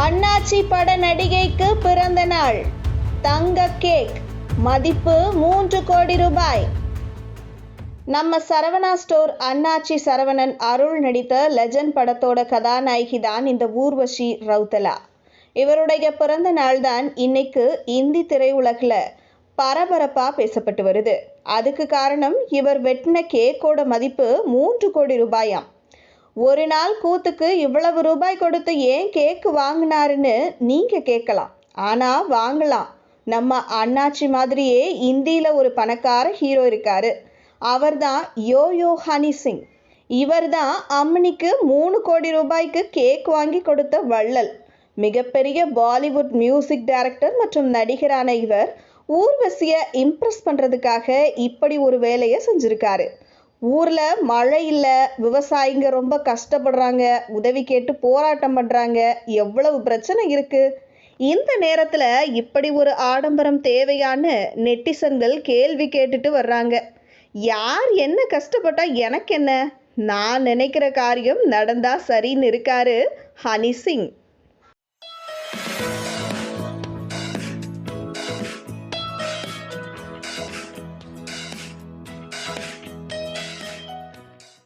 அண்ணாச்சி பட நடிகைக்கு பிறந்த நாள். தங்க கேக். மதிப்பு மூன்று கோடி ரூபாய். நம்ம சரவணா ஸ்டோர் அண்ணாச்சி சரவணன் அருள் நடித்த லெஜண்ட் படத்தோட கதாநாயகி தான் இந்த ஊர்வஷி ரவுத்தலா இவருடைய பிறந்த நாள்தான் இன்னைக்கு இந்தி திரையுலகில் பரபரப்பா பேசப்பட்டு வருது. அதுக்கு காரணம் இவர் வெட்டின கேக்கோட மதிப்பு மூன்று கோடி ரூபாயாம். ஒரு நாள் கூத்துக்கு இவ்வளவு ரூபாய் கொடுத்து ஏன் கேக்கு வாங்கினாருன்னு நீங்க கேட்கலாம். ஆனா வாங்கலாம். நம்ம அண்ணாச்சி மாதிரியே இந்தியில ஒரு பணக்கார ஹீரோ இருக்காரு. அவர்தான் யோயோ ஹனி சிங். இவர்தான் அம்மனிக்கு மூணு கோடி ரூபாய்க்கு கேக் வாங்கி கொடுத்த வள்ளல். மிகப்பெரிய பாலிவுட் மியூசிக் டைரக்டர் மற்றும் நடிகரான இவர் ஊர்வசியை இம்ப்ரெஸ் பண்ணுறதுக்காக இப்படி ஒரு வேலையை செஞ்சுருக்காரு. ஊரில் மழை இல்லை விவசாயிங்க ரொம்ப கஷ்டப்படுறாங்க உதவி கேட்டு போராட்டம் பண்ணுறாங்க எவ்வளவு பிரச்சனை இருக்குது இந்த நேரத்தில் இப்படி ஒரு ஆடம்பரம் தேவையான்னு நெட்டிசன்கள் கேள்வி கேட்டுட்டு வர்றாங்க. யார் என்ன கஷ்டப்பட்டா எனக்கு என்ன? நான் நினைக்கிற காரியம் நடந்தா சரின்னு இருக்காரு ஹனி சிங்.